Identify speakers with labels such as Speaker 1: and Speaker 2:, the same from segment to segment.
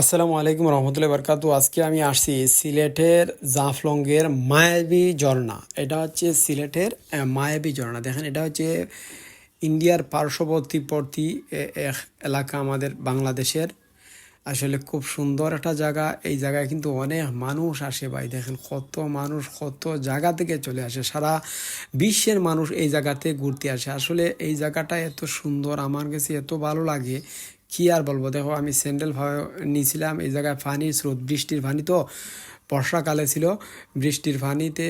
Speaker 1: আসসালামু আলাইকুম রহমতুল্লাহ বরকাতু আজকে আমি আসছি সিলেটের জাফলংয়ের মায়াবী ঝর্ণা। এটা হচ্ছে সিলেটের মায়াবী ঝর্ণা। দেখেন, এটা হচ্ছে ইন্ডিয়ার পার্শ্ববর্তীবর্তী এলাকা আমাদের বাংলাদেশের। আসলে খুব সুন্দর একটা জায়গা। এই জায়গায় কিন্তু অনেক মানুষ আসে ভাই। দেখেন, কত মানুষ, কত জায়গা থেকে চলে আসে। সারা বিশ্বের মানুষ এই জায়গাতে ঘুরতে আসে। আসলে এই জায়গাটা এত সুন্দর, আমার কাছে এত ভালো লাগে কি আর বলব? দেখো, আমি স্যান্ডেল নিয়েছিলাম, এই জায়গায় পানি স্রোত, বৃষ্টির পানি তো বর্ষাকালে ছিল। বৃষ্টির পানিতে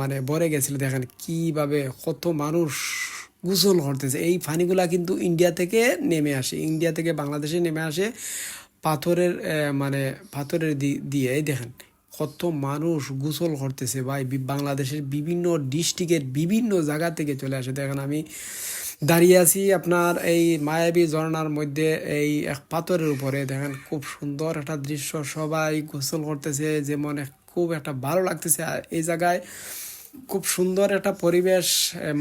Speaker 1: মানে ভরে গেছিল, দেখেন কীভাবে কত মানুষ গোসল করতেছে। এই পানিগুলা কিন্তু ইন্ডিয়া থেকে নেমে আসে ইন্ডিয়া থেকে বাংলাদেশে নেমে আসে পাথরের মানে পাথরের দিয়ে। এই দেখেন কত মানুষ গোসল করতেছে ভাই বাংলাদেশের বিভিন্ন ডিস্ট্রিক্টের বিভিন্ন জায়গা থেকে চলে আসে। দেখেন আমি দাঁড়িয়ে আছি আপনার এই মায়াবী ঝর্ণার মধ্যে, এই এক পাথরের উপরে। দেখেন, খুব সুন্দর একটা দৃশ্য সবাই গোসল করতেছে, যেমন খুব একটা ভালো লাগতেছে। এই জায়গায় খুব সুন্দর একটা পরিবেশ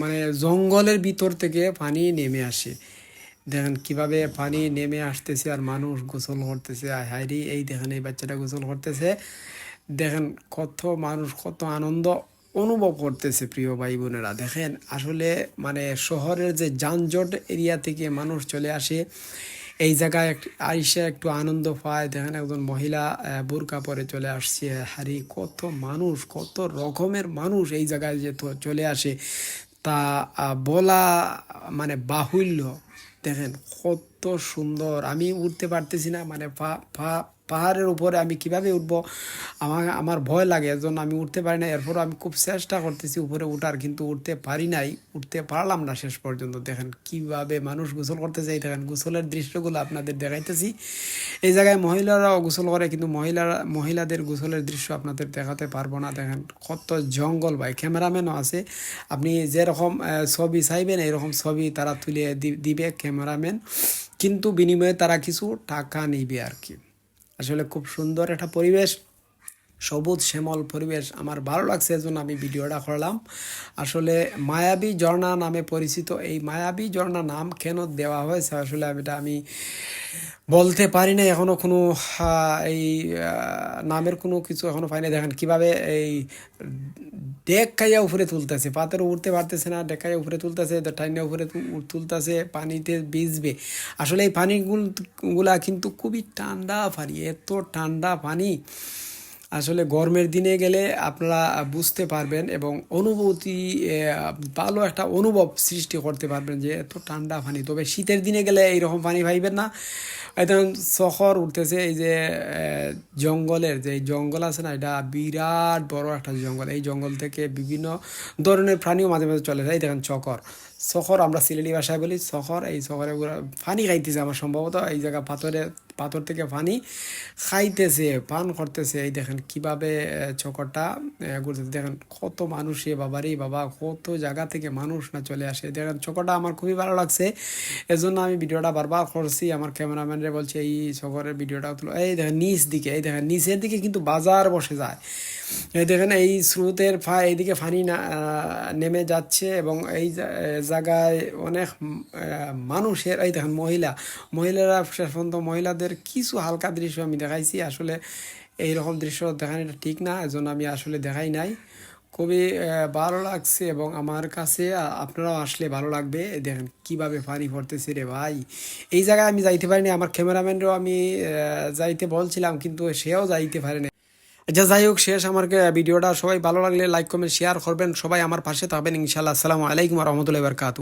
Speaker 1: মানে জঙ্গলের ভিতর থেকে পানি নেমে আসে। দেখেন কীভাবে পানি নেমে আসতেছে আর মানুষ গোসল করতেছে। আর হাইরি এই দেখেন এই বাচ্চাটা গোসল করতেছে। দেখেন কত মানুষ, কত আনন্দ। অনুভব করতেছে প্রিয় ভাই বোনেরা দেখেন, আসলে মানে শহরের যে যানজট এরিয়া থেকে মানুষ চলে আসে, এই জায়গায় আইসে একটু আনন্দ পায়। দেখেন, একজন মহিলা বোরকা পরে চলে আসছে। হারি কত মানুষ, কত রকমের মানুষ এই জায়গায় যে চলে আসে। তা বলা মানে বাহুল্য। দেখেন, কত সুন্দর। আমি উঠতে পারতেছি না মানে পা- পা- পাহাড়ের উপরে আমি কীভাবে উঠব? আমার আমার ভয় লাগে এর জন্য আমি উঠতে পারি না। এরপর আমি খুব চেষ্টা করতেছি উপরে উঠার, কিন্তু উঠতে পারি নাই। উঠতে পারলাম না শেষ পর্যন্ত। দেখেন কীভাবে মানুষ গোসল করতে চাই দেখেন গোসলের দৃশ্যগুলো আপনাদের দেখাইতেছি। এই জায়গায় মহিলারাও গোসল করে, কিন্তু মহিলারা, মহিলাদের গোসলের দৃশ্য আপনাদের দেখাতে পারব না। দেখেন কত জঙ্গল ভাই। ক্যামেরাম্যানও আছে। আপনি যেরকম ছবি চাইবেন, এরকম ছবি তারা তুলে দিবে ক্যামেরাম্যান। কিন্তু বিনিময়ে তারা কিছু টাকা নিবে আর কি। আসলে খুব সুন্দর একটা পরিবেশ সবুজ শ্যামল পরিবেশ। আমার ভালো লাগছে এজন্য আমি ভিডিওটা করলাম। আসলে মায়াবী ঝর্ণা নামে পরিচিত এই মায়াবী ঝর্ণা নাম কেন দেওয়া হয়েছে? আসলে এটা আমি বলতে পারি না এখনও কোনো এই নামের কোনো কিছু এখনও পাই না দেখেন কীভাবে এই ডেক খাইয়া উপরে তুলতেছে। পাতের উঠতে পারতেছে না ডেক খাইয়া উপরে তুলতেছে টাইনে উপরে তুলতেছে, পানিতে ভিজবে। আসলে এই পানিগুলা কিন্তু খুবই ঠান্ডা পানি, এত ঠান্ডা পানি। আসলে গরমের দিনে গেলে আপনারা বুঝতে পারবেন এবং অনুভূতি ভালো একটা অনুভব সৃষ্টি করতে পারবেন যে এত ঠান্ডা পানি। তবে শীতের দিনে গেলে এইরকম পানি পাইবেন না। একদম শহর উঠতেছে, এই যে জঙ্গলের যে জঙ্গল আছে না, এটা বিরাট বড় একটা জঙ্গল। এই জঙ্গল থেকে বিভিন্ন ধরনের প্রাণীও মাঝে মাঝে চলে যায়। দেখেন চকর শহর আমরা সিলেটি ভাষায় বলি, শহর। এই শহরে পানি খাইতেছে আমার সম্ভবত। এই জায়গা পাথরে পাথর থেকে পানি খাইতেছে, পান করতেছে। এই দেখেন কীভাবে চকরটা ঘুরতেছে। দেখেন কত মানুষ এ বাবারে বাবা কত জায়গা থেকে মানুষ না চলে আসে। দেখেন চকরটা আমার খুবই ভালো লাগছে। এজন্য আমি ভিডিওটা বারবার করছি। আমার ক্যামেরাম্যানরে বলছে, এই চকরের ভিডিওটা তুলো। এই দেখেন নিচ দিকে, এই দেখেন নিচের দিকে কিন্তু বাজার বসে যায়। এই দেখেন এই স্রোতের ফা, এইদিকে ফানি না নেমে যাচ্ছে এবং এই জায়গায় অনেক মানুষের, এই দেখেন মহিলা, মহিলারা শেষ পর্যন্ত মহিলাদের কিছু হালকা দৃশ্য আমি দেখাইছি। আসলে এই রকম দৃশ্য দেখানোটা ঠিক না, এজন্য আমি আসলে দেখাই নাই। খুবই ভালো লাগছে এবং আমার কাছে আপনারাও আসলে ভালো লাগবে। দেখেন কীভাবে পানি পড়তেছে রে ভাই। এই জায়গায় আমি যাইতে পারিনি, আমার ক্যামেরাম্যানরাও আমি যাইতে বলছিলাম, কিন্তু সেও যাইতে পারে না আচ্ছা যাই হোক, শেষ আমার ভিডিওটা। সবাই ভালো লাগলে লাইক, কমেন্ট, শেয়ার করবেন। সবাই আমার পাশে থাকবেন ইনশাল্লাহ আসসালামু আলাইকুম রহমতুল্লাহ বারকাতু